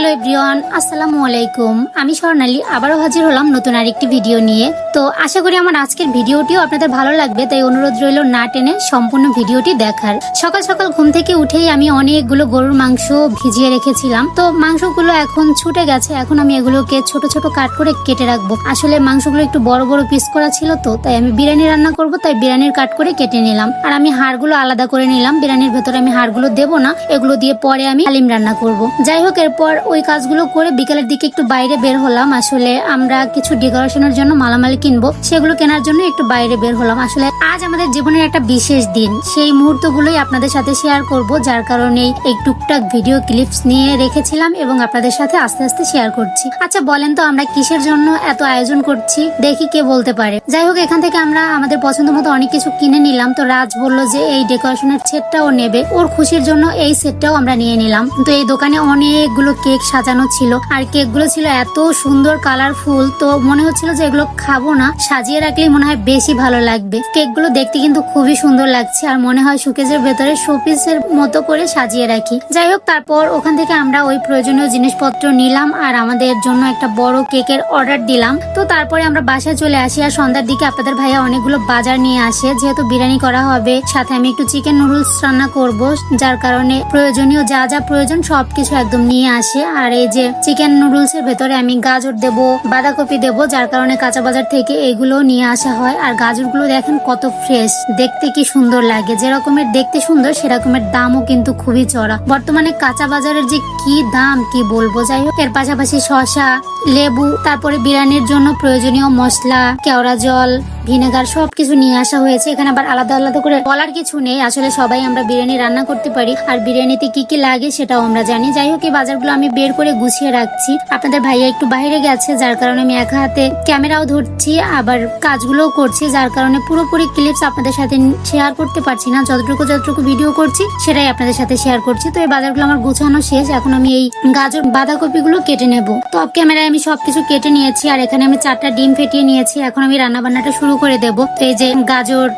Hello everyone, আসসালামু আলাইকুম। আমি স্বর্ণালী, আবারও হাজির হলাম নতুন আরেকটি ভিডিও নিয়ে। তো আশা করি আমার আজকের ভিডিওটিও আপনাদের ভালো লাগবে, তাই অনুরোধ রইল না টেনে সম্পূর্ণ ভিডিওটি দেখার। সকাল সকাল ঘুম থেকে উঠেই আমি অনেকগুলো গরুর মাংস ভিজিয়ে রেখেছিলাম। তো মাংসগুলো এখন ছুটে গেছে, এখন আমি এগুলোকে ছোট ছোট কাট করে কেটে রাখব। আসলে মাংসগুলো একটু বড় বড় পিস করা ছিল তো, তাই আমি বিরিয়ানি রান্না করব, তাই বিরিয়ানির কাট করে কেটে নিলাম। আর আমি হাড়গুলো আলাদা করে নিলাম, বিরিয়ানির ভেতরে আমি হাড়গুলো দেবো না, এগুলো দিয়ে পরে আমি হালিম রান্না করব। যাই হোক, এরপর ওই কাজগুলো করে বিকেলের দিকে একটু বাইরে বের হলাম। আসলে আমরা কিছু ডেকোরেশনের জন্য মালামাল কিনবো, সেগুলো কেনার জন্য একটু বাইরে বের হলাম। আসলে আজ আমাদের জীবনের একটা বিশেষ দিন। সেই মুহূর্তগুলোই আপনাদের সাথে শেয়ার করব, যার কারণে এই টুকটাক ভিডিও ক্লিপস নিয়ে রেখেছিলাম এবং আপনাদের সাথে আস্তে আস্তে শেয়ার করছি। আচ্ছা বলেন তো আমরা কিসের জন্য এত আয়োজন করছি? দেখি কে বলতে পারে। যাই হোক, এখান থেকে আমরা আমাদের পছন্দ মতো অনেক কিছু কিনে নিলাম। তো রাজ বলল যে এই ডেকোরেশনের সেটটাও নেবে। ওর খুশির জন্য এই সেটটাও আমরা নিয়ে নিলাম। তো এই দোকানে অনেকগুলো কেক সাজানো ছিল। আর কেকগুলো ছিল এত সুন্দর কালারফুল তো মনে হচ্ছিল যে এগুলো খাব না। সাজিয়ে রাখলেই মনে হয় বেশি ভালো লাগবে। কেকগুলো দেখতে কিন্তু খুবই সুন্দর লাগছে, আর মনে হয় শোকেজের ভেতরে শোপিসের মতো করে সাজিয়ে রাখি। যাই হোক, তারপর ওখান থেকে আমরা ওই প্রয়োজনীয় জিনিসপত্র নিলাম, আর আমাদের জন্য একটা বড় কেকের অর্ডার দিলাম। তো তারপরে আমরা বাসায় চলে আসি, আর সন্ধ্যার দিকে আপনাদের ভাইয়া অনেকগুলো বাজার নিয়ে আসে। যেহেতু বিরিয়ানি করা হবে, সাথে আমি একটু চিকেন নুডলস রান্না করব, যার কারণে প্রয়োজনীয় যা যা প্রয়োজন সবকিছু একদম নিয়ে আসে। আর এই যে চিকেন নুডলস এর ভেতরে আমি গাজর দেব, বাঁধাকপি দেব, যার কারণে কাঁচা বাজার থেকে এগুলো নিয়ে আসা হয়। আর গাজরগুলো দেখেন কত ফ্রেশ দেখতে কি সুন্দর লাগে। যেরকমের দেখতে সুন্দর, সেরকমের দামও কিন্তু খুবই চড়া। বর্তমানে কাঁচা বাজারের যে কি দাম, কি বলব? যাই হোক, এর পাশাপাশি শশা লেবু, তারপরে বিরিয়ানির জন্য প্রয়োজনীয় মশলা, কেওড়া জল ভিনেগার সবকিছু নিয়ে আসা হয়েছে। এখানে আবার আলাদা আলাদা করে বলার কিছু নেই। আসলে সবাই আমরা বিরিয়ানি রান্না করতে পারি। আর বিরিয়ানিতে কি কি লাগে সেটাও আমরা জানি। যাই হোক, এই বাজারগুলো আমি বের করে গুছিয়ে রাখছি। আপনাদের ভাইয়া একটু বাইরে গেছে, যার কারণে আমি একা হাতে ক্যামেরাও ধরছি, আবার কাজগুলোও করছি, যার কারণে পুরোপুরি ক্লিপস আপনাদের সাথে শেয়ার করতে পারছি না। যতটুকু যতটুকু ভিডিও করছি, সেটাই আপনাদের সাথে শেয়ার করছি। তো এই বাজারগুলো আমার গুছানো শেষ। এখন আমি এই গাজর বাঁধাকপিগুলো কেটে নেব। তো ক্যামেরায় আমি সবকিছু কেটে নিয়েছি, আর এখানে আমি চারটা ডিম ফেটিয়ে নিয়েছি। এখন আমি রান্না বান্নাটা শুরু করে দেব। এই যে গাজর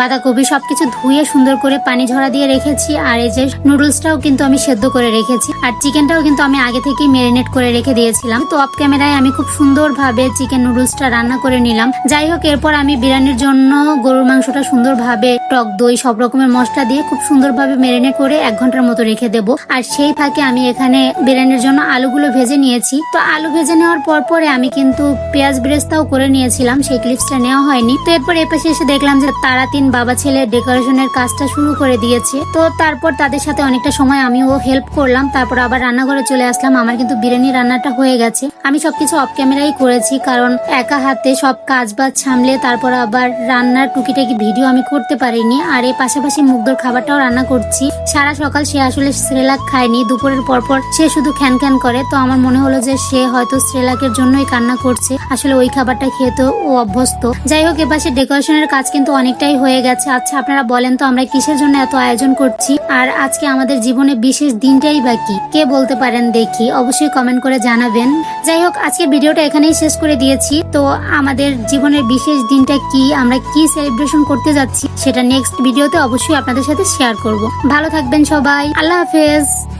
বাঁধাকপি সবকিছু ধুয়ে সুন্দর করে পানি ঝরা দিয়ে রেখেছি, আর এই যে নুডলসটাও কিন্তু আমি সেদ্ধ করে রেখেছি, আর চিকেনটাও কিন্তু আমি আগে থেকেই মেরিনেট করে রেখে দিয়েছিলাম। তো অফ ক্যামেরায় আমি খুব সুন্দরভাবে চিকেন নুডলসটা রান্না করে নিলাম। যাই হোক, এরপর আমি বিরিয়ানির জন্য গরুর মাংসটা সুন্দরভাবে, টক দই সব রকমের মশলা দিয়ে খুব সুন্দরভাবে মেরিনেট করে এক ঘণ্টার মতো রেখে দেবো। আর সেই ফাঁকে আমি এখানে বিরিয়ানির জন্য আলুগুলো ভেজে নিয়েছি। তো আলু ভেজে নেওয়ার পর পরে আমি কিন্তু পেঁয়াজ ব্রেস্তাও করে নিয়েছিলাম, সেই ক্লিপসটা নেওয়া হয়নি। তো এরপর এপাশে এসে দেখলাম যে তারা তিন বাবা ছেলে ডেকোরেশনের কাজটা শুরু করে দিয়েছে। তো তারপর তাদের সাথে অনেকটা সময় আমিও হেল্প করলাম। তারপর আবার রান্নাঘরে চলে আসলাম। আমার কিন্তু বিরিয়ানি রান্নাটা হয়ে গেছে। আমি সবকিছু অফ ক্যামেরাই করেছি কারণ একা হাতে সব কাজ বাজ সামলে তারপর আবার রান্নার টুকিটাকি ভিডিও আমি করতে পারিনি। আর এর পাশাপাশি মুগ্ধর খাবারটাও রান্না করছি। সারা সকাল সে আসলে শ্রেলাক খায়নি। দুপুরের পরপর সে শুধু খ্যান খ্যান করে। তো আমার মনে হলো যে সে হয়তো স্রেলাকের জন্যই কান্না করছে। আসলে ওই খাবারটা খেয়ে তো ও অভ্যস্ত। যাই হোক, এপাশে ডেকোরেশনের কাজ কিন্তু অনেকটাই হয়ে গেছে। আচ্ছা আপনারা বলেন তো আমরা কিসের জন্য এত আয়োজন করছি? আর আজকে আমাদের জীবনে বিশেষ দিনটাই বাকি কে? বলতে পারেন দেখি। অবশ্যই কমেন্ট করে জানাবেন। যাই হোক, আজকে ভিডিওটা এখানেই শেষ করে দিয়েছি। তো আমাদের জীবনের বিশেষ দিনটা কি? আমরা কি সেলিব্রেশন করতে যাচ্ছি? সেটা নেক্সট ভিডিওতে অবশ্যই আপনাদের সাথে শেয়ার করব। ভালো থাকবেন সবাই। আল্লাহ হাফেজ।